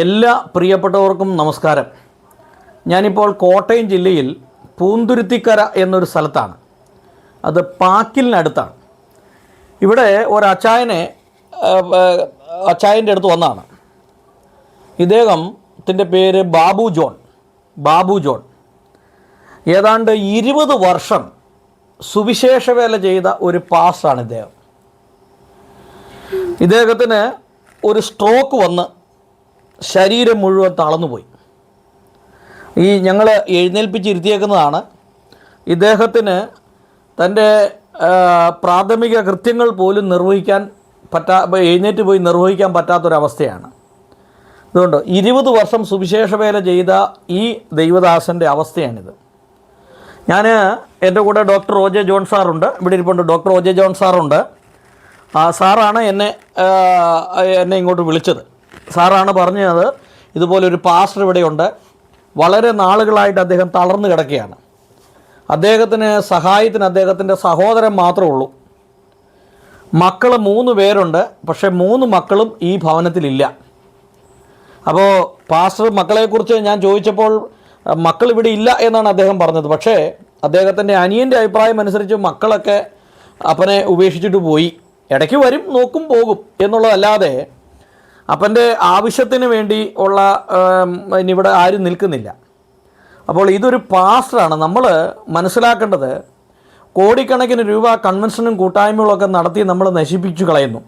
എല്ലാ പ്രിയപ്പെട്ടവർക്കും നമസ്കാരം. ഞാനിപ്പോൾ കോട്ടയം ജില്ലയിൽ പൂന്തുരുത്തിക്കര എന്നൊരു സ്ഥലത്താണ്. അത് പാക്കിലിനടുത്താണ് ഇവിടെ ഒരച്ചായനെ അച്ചായന്റെ അടുത്ത് വന്നതാണ്. ഇദ്ദേഹത്തിന്റെ പേര് ബാബു ജോൺ. ബാബു ജോൺ. ഏതാണ്ട് ഇരുപത് വർഷം സുവിശേഷ വേല ചെയ്ത ഒരു പാസ്റ്റാണ് ഇദ്ദേഹം. ഇദ്ദേഹത്തിന് ഒരു സ്ട്രോക്ക് വന്ന് ശരീരം മുഴുവൻ തളർന്നുപോയി. ഈ ഞങ്ങൾ എഴുന്നേൽപ്പിച്ചിരുത്തിയേക്കുന്നതാണ്. ഇദ്ദേഹത്തിന് തന്റെ പ്രാഥമിക കൃത്യങ്ങൾ പോലും നിർവഹിക്കാൻ പറ്റാ എഴുന്നേറ്റ് പോയി നിർവഹിക്കാൻ പറ്റാത്തൊരവസ്ഥയാണ്. അതുകൊണ്ട് ഇരുപത് വർഷം സുവിശേഷ വേല ചെയ്ത ഈ ദൈവദാസന്റെ അവസ്ഥയാണിത്. ഞാൻ എന്റെ കൂടെ ഡോക്ടർ ഒ ജെ ജോൺ സാറുണ്ട്. ഇവിടെ ഇരിപ്പുണ്ട് ഡോക്ടർ ഒ ജെ ജോൺ സാറുണ്ട്. സാറാണ് എന്നെ എന്നെ ഇങ്ങോട്ട് വിളിച്ചത്. സാറാണ് പറഞ്ഞത് ഇതുപോലൊരു പാസ്റ്റർ ഇവിടെയുണ്ട്. വളരെ നാളുകളായിട്ട് അദ്ദേഹം തളർന്നു കിടക്കുകയാണ്. അദ്ദേഹത്തിന് സഹായത്തിന് അദ്ദേഹത്തിന്റെ സഹോദരൻ മാത്രമേ ഉള്ളൂ. മക്കൾ മൂന്ന് പേരുണ്ട് പക്ഷേ മൂന്ന് മക്കളും ഈ ഭവനത്തിലില്ല. അപ്പോൾ പാസ്റ്റർ മക്കളെക്കുറിച്ച് ഞാൻ ചോദിച്ചപ്പോൾ മക്കൾ ഇവിടെ ഇല്ല എന്നാണ് അദ്ദേഹം പറഞ്ഞത്. പക്ഷേ അദ്ദേഹത്തിന്റെ അനിയന്റെ അഭിപ്രായം അനുസരിച്ച് മക്കളൊക്കെ അപ്പനെ ഉപേക്ഷിച്ചിട്ട് പോയി. ഇടയ്ക്ക് വരും നോക്കും പോകും എന്നുള്ളതല്ലാതെ അപ്പന്റെ ആവശ്യത്തിന് വേണ്ടി ഉള്ള ഇവിടെ ആരും നിൽക്കുന്നില്ല. അപ്പോൾ ഇതൊരു പാസ്റ്ററാണ്. നമ്മൾ മനസ്സിലാക്കേണ്ടത് കോടിക്കണക്കിന് രൂപ കൺവെൻഷനും കൂട്ടായ്മകളൊക്കെ നടത്തി നമ്മൾ നശിപ്പിച്ചു കളയുന്നു.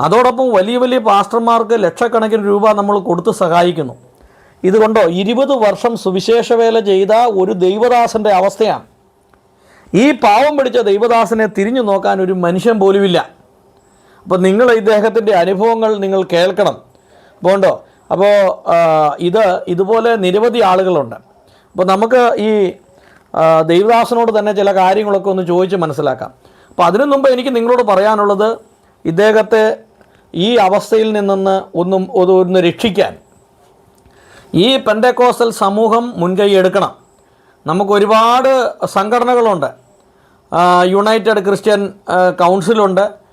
അതോടൊപ്പം വലിയ വലിയ പാസ്റ്റർമാർക്ക് ലക്ഷക്കണക്കിന് രൂപ നമ്മൾ കൊടുത്ത് സഹായിക്കുന്നു. ഇതുകൊണ്ടോ ഇരുപത് വർഷം സുവിശേഷ വേല ചെയ്ത ഒരു ദൈവദാസന്റെ അവസ്ഥയാണ്. ഈ പാവം പിടിച്ച ദൈവദാസനെ തിരിഞ്ഞു നോക്കാൻ ഒരു മനുഷ്യൻ പോലുമില്ല. അപ്പോൾ നിങ്ങൾ ഇദ്ദേഹത്തിന്റെ അനുഭവങ്ങൾ നിങ്ങൾ കേൾക്കണം. പോണ്ടോ അപ്പോൾ ഇത് ഇതുപോലെ നിരവധി ആളുകളുണ്ട്. അപ്പോൾ നമുക്ക് ഈ ദൈവദാസനോട് തന്നെ ചില കാര്യങ്ങളൊക്കെ ഒന്ന് ചോദിച്ച് മനസ്സിലാക്കാം. അപ്പോൾ അതിനു മുമ്പ് എനിക്ക് നിങ്ങളോട് പറയാനുള്ളത് ഇദ്ദേഹത്തെ ഈ അവസ്ഥയിൽ നിന്നൊന്ന് ഒന്നും ഒന്ന് രക്ഷിക്കാൻ. ഈ പെൻഡക്കോസൽ സമൂഹം മുൻകൈ എടുക്കണം. നമുക്ക് ഒരുപാട് സംഘടനകളുണ്ട്. യുണൈറ്റഡ് ക്രിസ്ത്യൻ കൗൺസിലുണ്ട്.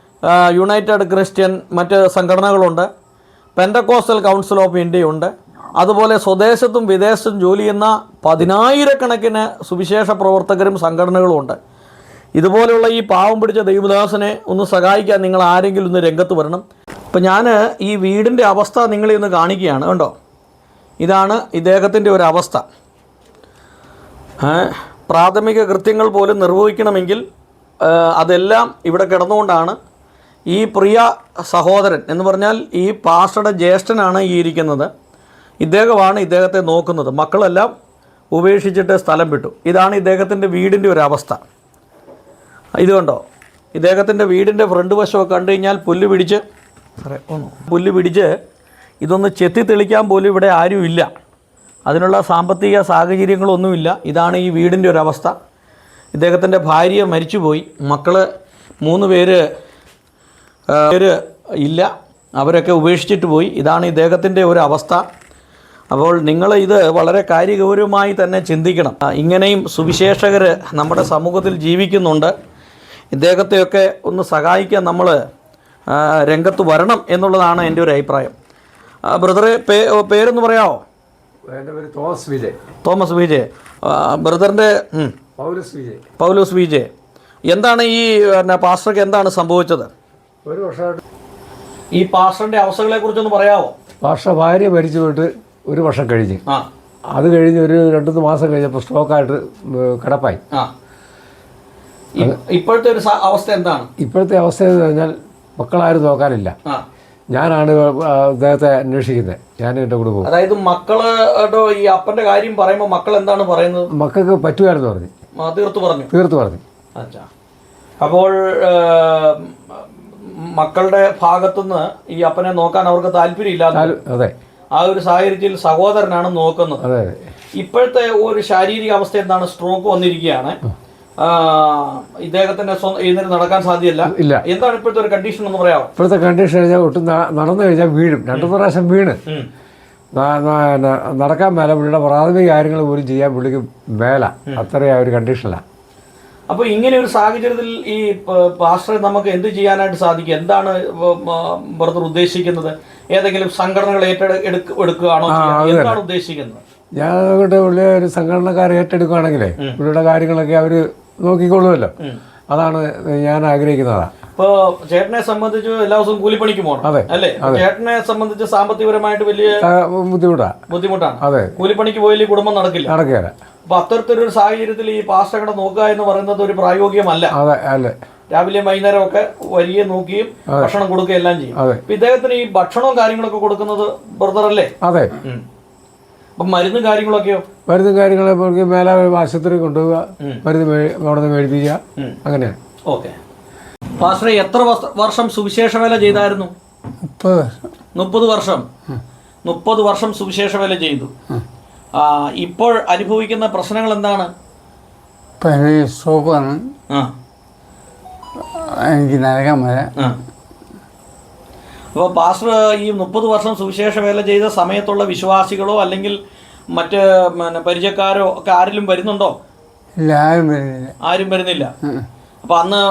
യുണൈറ്റഡ് ക്രിസ്ത്യൻ മറ്റ് സംഘടനകളുണ്ട്. പെൻഡക്കോസ്റ്റൽ കൗൺസിൽ ഓഫ് ഇന്ത്യയുണ്ട് അതുപോലെ സ്വദേശത്തും വിദേശത്തും ജോലി ചെയ്യുന്ന പതിനായിരക്കണക്കിന് സുവിശേഷ പ്രവർത്തകരും സംഘടനകളും ഉണ്ട്. ഇതുപോലെയുള്ള ഈ പാവം പിടിച്ച ദൈവദാസനെ ഒന്ന് സഹായിക്കാൻ നിങ്ങൾ ആരെങ്കിലും ഒന്ന് രംഗത്ത് വരണം. അപ്പം ഞാൻ ഈ വീടിന്റെ അവസ്ഥ നിങ്ങളെ ഒന്ന് കാണിക്കുകയാണ് കണ്ടോ? ഇതാണ് ഇദ്ദേഹത്തിന്റെ ഒരു അവസ്ഥ. പ്രാഥമിക കൃത്യങ്ങൾ പോലും നിർവഹിക്കണമെങ്കിൽ അതെല്ലാം ഇവിടെ കിടന്നുകൊണ്ടാണ് ഈ പ്രിയ സഹോദരൻ എന്ന് പറഞ്ഞാൽ ഈ പാസ്റ്ററുടെ ജ്യേഷ്ഠനാണ് ഈ ഇരിക്കുന്നത്. ഇദ്ദേഹമാണ് ഇദ്ദേഹത്തെ നോക്കുന്നത്. മക്കളെല്ലാം ഉപേക്ഷിച്ചിട്ട് സ്ഥലം വിട്ടു. ഇതാണ് ഇദ്ദേഹത്തിന്റെ വീടിന്റെ ഒരു അവസ്ഥ. ഇതുകൊണ്ടോ കണ്ടോ? ഇദ്ദേഹത്തിന്റെ വീടിന്റെ ഫ്രണ്ട് വശമൊക്കെ കണ്ടു കഴിഞ്ഞാൽ പുല്ല് പിടിച്ച് പുല്ല് പിടിച്ച് ഇതൊന്ന് ചെത്തി തെളിക്കാൻ പോലും ഇവിടെ ആരും ഇല്ല അതിനുള്ള സാമ്പത്തിക സാഹചര്യങ്ങളൊന്നുമില്ല. ഇതാണ് ഈ വീടിന്റെ ഒരവസ്ഥ ഇദ്ദേഹത്തിന്റെ ഭാര്യ മരിച്ചുപോയി. മക്കൾ മൂന്ന് പേര് പേര് ഇല്ല. അവരൊക്കെ ഉപേക്ഷിച്ചിട്ട് പോയി. ഇതാണ് ഈ ഇദ്ദേഹത്തിന്റെ ഒരു അവസ്ഥ. അപ്പോൾ നിങ്ങൾ ഇത് വളരെ കാര്യഗൗരവമായി തന്നെ ചിന്തിക്കണം. ഇങ്ങനെയും സുവിശേഷകർ നമ്മുടെ സമൂഹത്തിൽ ജീവിക്കുന്നുണ്ട്. ഇദ്ദേഹത്തെയൊക്കെ ഒന്ന് സഹായിക്കാൻ നമ്മൾ രംഗത്ത് വരണം എന്നുള്ളതാണ് എന്റെ ഒരു അഭിപ്രായം. ബ്രദറെ പേ പേരൊന്ന് പറയാമോ? എന്റെ പേര് തോമസ് വിജയ്. തോമസ് വിജയ്. ബ്രദറിന്റെ പൗലസ് വിജയ്. പൗലോസ് വിജയ്. എന്താണ് ഈ പിന്നെ പാസ്റ്റർക്ക് എന്താണ് സംഭവിച്ചത്? ഒരു വർഷമായിട്ട് ഈ പാഷന്റെ അവസ്ഥകളെ കുറിച്ചൊന്ന് പറയാമോ പാഷ ഭാര്യ മരിച്ചു പോയിട്ട് ഒരു വർഷം കഴിഞ്ഞ്. ആ. അത് കഴിഞ്ഞ് ഒരു രണ്ടു മാസം കഴിഞ്ഞപ്പോൾ സ്ട്രോക്കായിട്ട് കിടപ്പായി. ആ. ഇ- ഇപ്പോഴത്തെ ഒരു സ- അവസ്ഥ എന്താണ്? ഇപ്പോഴത്തെ അവസ്ഥ എന്ന് പറഞ്ഞാൽ മക്കളാരും നോക്കാനില്ല. ആ. ഞാനാണ് ആ, അദ്ദേഹത്തെ അന്വേഷിക്കുന്നത്. ഞാൻ എന്റെ കൂടെ പോകും അതായത് മക്കളുടെ ഈ അപ്പന്റെ കാര്യം പറയുമ്പോൾ മക്കൾ എന്താണ് പറയുന്നത്? മക്കൾക്ക് പറ്റുമായിരുന്നു പറഞ്ഞു. ആ, തീർത്തു പറഞ്ഞു. തീർത്ത് പറഞ്ഞു. അച്ഛാ. അപ്പോൾ ഏ, മക്കളുടെ ഭാഗത്തുനിന്ന് ഈ അപ്പനെ നോക്കാൻ അവർക്ക് താല്പര്യമില്ലാതെ താല്- അതെ. ആ ഒരു സാഹചര്യത്തിൽ സഹോദരനാണ് നോക്കുന്നത്. ഇപ്പോഴത്തെ ഒരു ശാരീരിക അവസ്ഥ എന്താണ്? സ്ട്രോക്ക് വന്നിരിക്കുകയാണ്. ഇദ്ദേഹത്തിന്റെ എഴുന്നേറ്റ് നടക്കാൻ സാധ്യതയില്ല ഇല്ല. എന്താണ് ഇപ്പോഴത്തെ ഒരു കണ്ടീഷൻ എന്ന് പറയാമോ ഇപ്പോഴത്തെ കണ്ടീഷൻ കഴിഞ്ഞാൽ ഒട്ടും നടന്നു കഴിഞ്ഞാൽ വീഴും. രണ്ടു പ്രാവശ്യം വീണ്. നടക്കാൻ മേല പുള്ളിയുടെ പ്രാഥമിക കാര്യങ്ങൾ പോലും ചെയ്യാൻ പുള്ളിക്ക് മേല. അത്രയും ആ ഒരു കണ്ടീഷനിലാണ് അപ്പോൾ ഇങ്ങനെ ഒരു സാഹചര്യത്തിൽ ഈ പാസ്റ്റർ നമുക്ക് എന്ത് ചെയ്യാനായിട്ട് സാധിക്കും? എന്താണ് ബ്രദർ ഉദ്ദേശിക്കുന്നത്? ഏതെങ്കിലും സംഘടനകൾ ഏറ്റെടുക്കുകയാണോ എന്താണ് ഉദ്ദേശിക്കുന്നത്? ഞങ്ങളുടെ ഉള്ളിലെ ഉള്ള ഒരു സംഘടനക്കാരെ ഏറ്റെടുക്കുകയാണെങ്കിലേ ഇവരുടെ കാര്യങ്ങളൊക്കെ അവർ നോക്കിക്കൊള്ളുമല്ലോ. അതാണ് ഞാൻ ആഗ്രഹിക്കുന്നത്. ഇപ്പോ ചേട്ടനെ സംബന്ധിച്ച് എല്ലാ ദിവസവും കൂലിപ്പണിക്ക് പോകണം അതെ, അല്ലേ? ചേട്ടനെ സംബന്ധിച്ച് സാമ്പത്തികപരമായിട്ട് വലിയ ബുദ്ധിമുട്ടാണ് ബുദ്ധിമുട്ടാ. ബുദ്ധിമുട്ടാണ്. അതെ. കൂലിപ്പണിക്ക് പോയാലും കുടുംബം നടക്കില്ല. നടക്കുകയില്ല അപ്പൊ അത്തരത്തിലൊരു സാഹചര്യത്തിൽ ഈ പാസ്റ്റർ നോക്കുക എന്ന് പറയുന്നത് ഒരു പ്രായോഗികമല്ല. അതെ അല്ലേ? രാവിലെയും വൈകുന്നേരം ഒക്കെ വരികയും നോക്കിയും ഭക്ഷണം കൊടുക്കുകയും എല്ലാം ചെയ്യും. അപ്പൊ ഇദ്ദേഹത്തിന് ഈ ഭക്ഷണവും കാര്യങ്ങളൊക്കെ കൊടുക്കുന്നത് ബ്രദർ അല്ലേ? അതെ. അപ്പൊ മരുന്ന് കാര്യങ്ങളൊക്കെയോ? മരുന്ന് കാര്യങ്ങളെ മേലാ ആശുപത്രി കൊണ്ടുപോവുക മരുന്ന് അവിടെ മേടിപ്പിക്കുക അങ്ങനെയാണ് ഓക്കെ. പാസ്റ്റർ എത്ര വർഷം സുവിശേഷ വേല ചെയ്തായിരുന്നു? മുപ്പത് വർഷം. മുപ്പത് വർഷം. സുവിശേഷ വേല ചെയ്തു. ഇപ്പോൾ അനുഭവിക്കുന്ന പ്രശ്നങ്ങൾ എന്താണ്? ഇപ്പം എനിക്ക് നരകം വരെ. അപ്പോൾ പാസ്റ്റർ ഈ മുപ്പത് വർഷം സുവിശേഷ വേല ചെയ്ത സമയത്തുള്ള വിശ്വാസികളോ അല്ലെങ്കിൽ മറ്റ് പരിചയക്കാരോ ഒക്കെ ആരെങ്കിലും വരുന്നുണ്ടോ? ഇല്ല ആരും വരുന്നില്ല. ആരും വരുന്നില്ല. അപ്പോൾ അന്ന്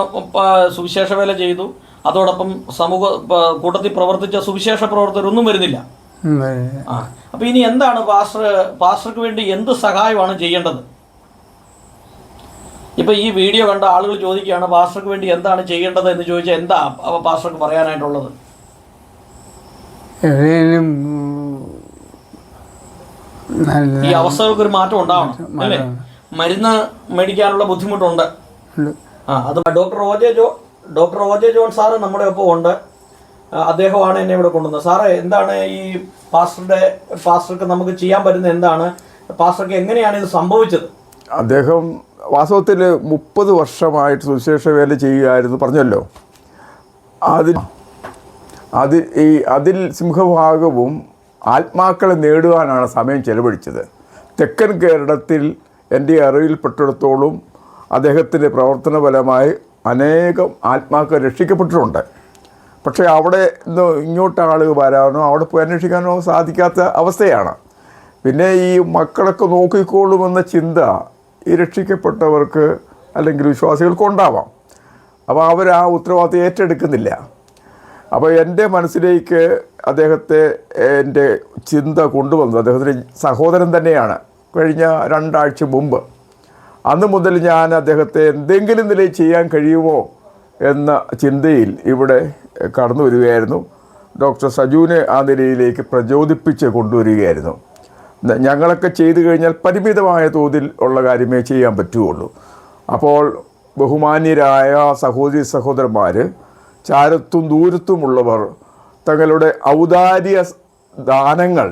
സുവിശേഷ വേല ചെയ്തു. അതോടൊപ്പം സമൂഹ കൂട്ടത്തിൽ പ്രവർത്തിച്ച സുവിശേഷ പ്രവർത്തകരൊന്നും ഒന്നും വരുന്നില്ല. ആ അപ്പോൾ ഇനി എന്താണ് പാസ്റ്റർ പാസ്റ്റർക്ക് വേണ്ടി എന്ത് സഹായമാണ് ചെയ്യേണ്ടത്? ഇപ്പൊ ഈ വീഡിയോ കണ്ട ആളുകൾ ചോദിക്കുകയാണ് പാസ്റ്റർക്ക് വേണ്ടി എന്താണ് ചെയ്യേണ്ടത് എന്ന് ചോദിച്ചാൽ എന്താ അപ്പൊ പാസ്റ്റർക്ക് പറയാനായിട്ടുള്ളത്? ഈ അവസ്ഥകൾക്ക് ഒരു മാറ്റം ഉണ്ടാവണം അല്ലേ? മരുന്ന് മേടിക്കാനുള്ള ബുദ്ധിമുട്ടുണ്ട്. ആ അത് doctor O Jo doctor O J John sir നമ്മുടെ ഒപ്പം ഉണ്ട്. അദ്ദേഹമാണ് എന്നെ ഇവിടെ കൊണ്ടുവന്നത്. സാറേ എന്താണ് ഈ പാസ്റ്ററുടെ പാസ്റ്റർക്ക് നമുക്ക് ചെയ്യാൻ പറ്റുന്ന എന്താണ്? പാസ്റ്റർക്ക് എങ്ങനെയാണ് ഇത് സംഭവിച്ചത്? അദ്ദേഹം വാസ്തവത്തിൽ മുപ്പത് വർഷമായിട്ട് സുവിശേഷ വേല ചെയ്യുകയായിരുന്നു പറഞ്ഞല്ലോ. അതിൽ അത് ഈ അതിൽ സിംഹഭാഗവും ആത്മാക്കളെ നേടുവാനാണ് സമയം ചെലവഴിച്ചത്. തെക്കൻ കേരളത്തിൽ എന്റെ അറിവിൽപ്പെട്ടിടത്തോളം അദ്ദേഹത്തിന്റെ പ്രവർത്തന ഫലമായി അനേകം ആത്മാക്കൾ രക്ഷിക്കപ്പെട്ടിട്ടുണ്ട്. പക്ഷേ അവിടെ നിന്ന് ഇങ്ങോട്ട് ആളുകൾ വരാനോ അവിടെ പോയി അന്വേഷിക്കാനോ സാധിക്കാത്ത അവസ്ഥയാണ്. പിന്നെ ഈ മക്കളൊക്കെ നോക്കിക്കോളുമെന്ന ചിന്ത ഈ രക്ഷിക്കപ്പെട്ടവർക്ക് അല്ലെങ്കിൽ വിശ്വാസികൾക്ക് ഉണ്ടാവാം. അപ്പോൾ അവർ ആ ഉത്തരവാദിത്വം ഏറ്റെടുക്കുന്നില്ല. അപ്പോൾ എന്റെ മനസ്സിലേക്ക് അദ്ദേഹത്തെ എന്റെ ചിന്ത കൊണ്ടുവന്നത് അദ്ദേഹത്തിന്റെ സഹോദരൻ തന്നെയാണ് കഴിഞ്ഞ രണ്ടാഴ്ച മുമ്പ്. അന്ന് മുതൽ ഞാൻ അദ്ദേഹത്തെ എന്തെങ്കിലും നിലയിൽ ചെയ്യാൻ കഴിയുമോ എന്ന ചിന്തയിൽ ഇവിടെ കടന്നു വരികയായിരുന്നു. ഡോക്ടർ സജുവിനെ ആ നിലയിലേക്ക് പ്രചോദിപ്പിച്ച് കൊണ്ടുവരികയായിരുന്നു. ഞങ്ങളൊക്കെ ചെയ്തു കഴിഞ്ഞാൽ പരിമിതമായ തോതിൽ ഉള്ള കാര്യമേ ചെയ്യാൻ പറ്റുകയുള്ളൂ. അപ്പോൾ ബഹുമാന്യരായ സഹോദരി സഹോദരന്മാർ ചാരത്തും ദൂരത്തുമുള്ളവർ തങ്ങളുടെ ഔദാര്യ ദാനങ്ങൾ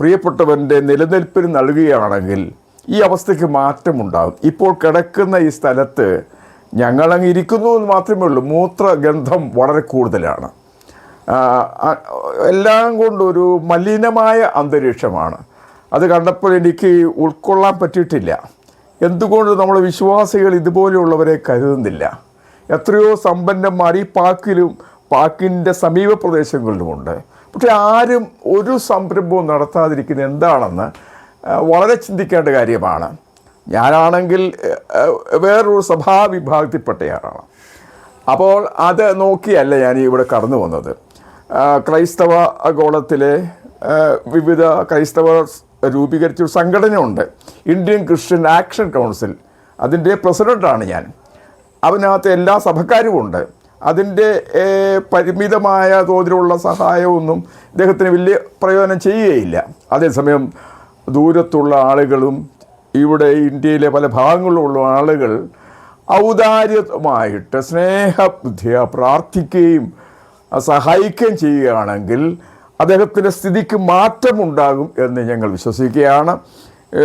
പ്രിയപ്പെട്ടവന്റെ നിലനിൽപ്പിന് നൽകുകയാണെങ്കിൽ ഈ അവസ്ഥയ്ക്ക് മാറ്റമുണ്ടാകും. ഇപ്പോൾ കിടക്കുന്ന ഈ സ്ഥലത്ത് ഞങ്ങളങ്ങ് ഇരിക്കുന്നു എന്ന് മാത്രമേ ഉള്ളൂ. മൂത്രഗന്ധം വളരെ കൂടുതലാണ്. എല്ലാം കൊണ്ടൊരു മലിനമായ അന്തരീക്ഷമാണ്. അത് കണ്ടപ്പോൾ എനിക്ക് ഉൾക്കൊള്ളാൻ പറ്റിയിട്ടില്ല. എന്തുകൊണ്ട് നമ്മൾ വിശ്വാസികൾ ഇതുപോലെയുള്ളവരെ കരുതുന്നില്ല? എത്രയോ സമ്പന്നന്മാർ ഈ പാക്കിലും പാക്കിന്റെ സമീപ പ്രദേശങ്ങളിലുമുണ്ട്. പക്ഷെ ആരും ഒരു സംരംഭവും നടത്താതിരിക്കുന്നത് എന്താണെന്ന് വളരെ ചിന്തിക്കേണ്ട കാര്യമാണ്. ഞാനാണെങ്കിൽ വേറൊരു സഭാവിഭാഗത്തിൽപ്പെട്ടയാളാണ്. അപ്പോൾ അത് നോക്കിയല്ല ഞാൻ ഇവിടെ കടന്നു വന്നത്. ക്രൈസ്തവ ഗോളത്തിലെ വിവിധ ക്രൈസ്തവർ രൂപീകരിച്ച ഒരു സംഘടനയുണ്ട്. Indian christian action council. അതിന്റെ പ്രസിഡന്റാണ് ഞാൻ. അതിനകത്ത് എല്ലാ സഭക്കാരുമുണ്ട് അതിന്റെ പരിമിതമായ തോതിലുള്ള സഹായമൊന്നും ഇദ്ദേഹത്തിന് വലിയ പ്രയോജനം ചെയ്യുകയില്ല. അതേസമയം ദൂരത്തുള്ള ആളുകളും ഇവിടെ ഇന്ത്യയിലെ പല ഭാഗങ്ങളിലുള്ള ആളുകൾ ഔദാര്യമായിട്ട് സ്നേഹബുദ്ധിയ പ്രാർത്ഥിക്കുകയും സഹായിക്കുകയും ചെയ്യുകയാണെങ്കിൽ അദ്ദേഹത്തിന്റെ സ്ഥിതിക്ക് മാറ്റമുണ്ടാകും എന്ന് ഞങ്ങൾ വിശ്വസിക്കുകയാണ്.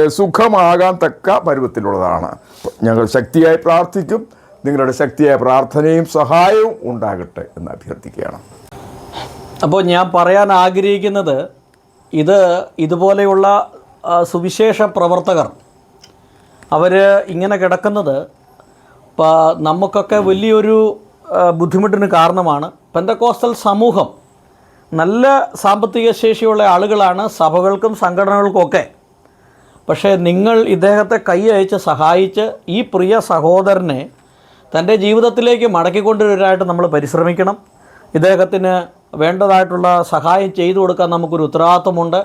സുഖമാകാൻ തക്ക പരുവത്തിലുള്ളതാണ്. ഞങ്ങൾ ശക്തിയായി പ്രാർത്ഥിക്കും നിങ്ങളുടെ ശക്തിയായ പ്രാർത്ഥനയും സഹായവും ഉണ്ടാകട്ടെ എന്ന് അഭ്യർത്ഥിക്കുകയാണ്. അപ്പോൾ ഞാൻ പറയാൻ ആഗ്രഹിക്കുന്നത് ഇത് ഇതുപോലെയുള്ള സുവിശേഷ പ്രവർത്തകർ അവർ ഇങ്ങനെ കിടക്കുന്നത് നമുക്കൊക്കെ വലിയൊരു ബുദ്ധിമുട്ടിന് കാരണമാണ്. പെന്തക്കോസ്റ്റൽ സമൂഹം നല്ല സാമ്പത്തിക ശേഷിയുള്ള ആളുകളാണ് സഭകൾക്കും സംഘടനകൾക്കൊക്കെ പക്ഷേ നിങ്ങൾ ഇദ്ദേഹത്തെ കൈ അയച്ച് സഹായിച്ച് ഈ പ്രിയ സഹോദരനെ തന്റെ ജീവിതത്തിലേക്ക് മടക്കിക്കൊണ്ടുവരാനായിട്ട് നമ്മൾ പരിശ്രമിക്കണം. ഇദ്ദേഹത്തിന് വേണ്ടതായിട്ടുള്ള സഹായം ചെയ്തു കൊടുക്കാൻ നമുക്കൊരു ഉത്തരവാദിത്വമുണ്ട്.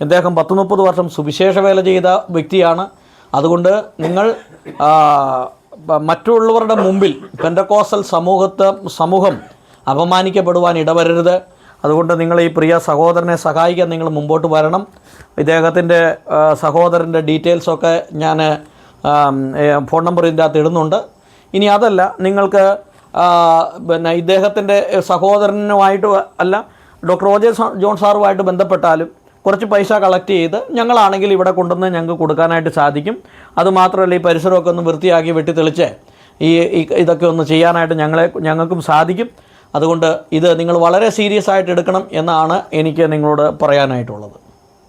ഇദ്ദേഹം പത്ത് മുപ്പത് വർഷം സുവിശേഷ വേല ചെയ്ത വ്യക്തിയാണ്. അതുകൊണ്ട് നിങ്ങൾ മറ്റുള്ളവരുടെ മുമ്പിൽ പെൻഡക്കോസൽ സമൂഹത്തെ സമൂഹം അപമാനിക്കപ്പെടുവാൻ ഇടവരരുത്. അതുകൊണ്ട് നിങ്ങൾ ഈ പ്രിയ സഹോദരനെ സഹായിക്കാൻ നിങ്ങൾ മുമ്പോട്ട് വരണം. ഇദ്ദേഹത്തിന്റെ സഹോദരന്റെ ഡീറ്റെയിൽസൊക്കെ ഞാൻ ഫോൺ നമ്പർ ഇതിന്റെ അകത്ത് ഇടുന്നുണ്ട്. ഇനി അതല്ല നിങ്ങൾക്ക് പിന്നെ ഇദ്ദേഹത്തിന്റെ സഹോദരനുമായിട്ട് അല്ല ഡോക്ടർ ഒ ജോൺ സാറുമായിട്ട് ബന്ധപ്പെട്ടാലും കുറച്ച് പൈസ കളക്ട് ചെയ്ത് ഞങ്ങളാണെങ്കിൽ ഇവിടെ കൊണ്ടുവന്ന് ഞങ്ങൾക്ക് കൊടുക്കാനായിട്ട് സാധിക്കും. അതുമാത്രമല്ല ഈ പരിസരമൊക്കെ ഒന്ന് വൃത്തിയാക്കി വെട്ടിത്തെളിച്ച് ഈ ഇതൊക്കെ ഒന്ന് ചെയ്യാനായിട്ട് ഞങ്ങളെ ഞങ്ങൾക്കും സാധിക്കും. അതുകൊണ്ട് ഇത് നിങ്ങൾ വളരെ സീരിയസ് ആയിട്ട് എടുക്കണം എന്നാണ് എനിക്ക് നിങ്ങളോട് പറയാനായിട്ടുള്ളത്.